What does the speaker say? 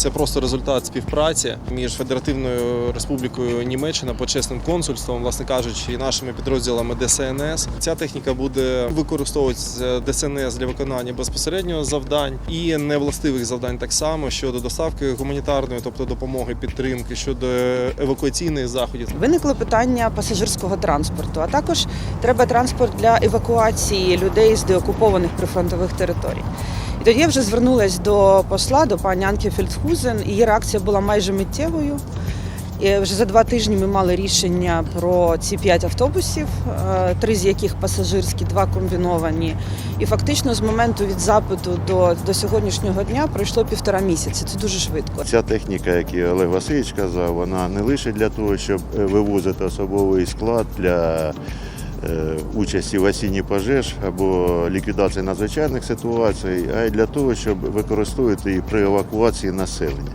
Це просто результат співпраці між Федеративною Республікою Німеччина, почесним консульством, власне кажучи, і нашими підрозділами ДСНС. Ця техніка буде використовуватися ДСНС для виконання безпосереднього завдань і невластивих завдань так само щодо доставки гуманітарної, тобто допомоги підтримки, щодо евакуаційних заходів. Виникло питання пасажирського транспорту, а також треба транспорт для евакуації людей з деокупованих прифронтових територій. І тоді я вже звернулася до посла, до пані Анки Фельдхузен. Її реакція була майже миттєвою. І вже за два тижні ми мали рішення про ці п'ять автобусів, е, три з яких пасажирські, два комбіновані. І фактично з моменту від запиту до, до сьогоднішнього дня пройшло півтора місяці. Це дуже швидко. Ця техніка, як і Олег Васильович казав, вона не лише для того, щоб е, вивозити особовий склад для участі в осінні пожеж або ліквідації надзвичайних ситуацій, а й для того, щоб використовувати її при евакуації населення.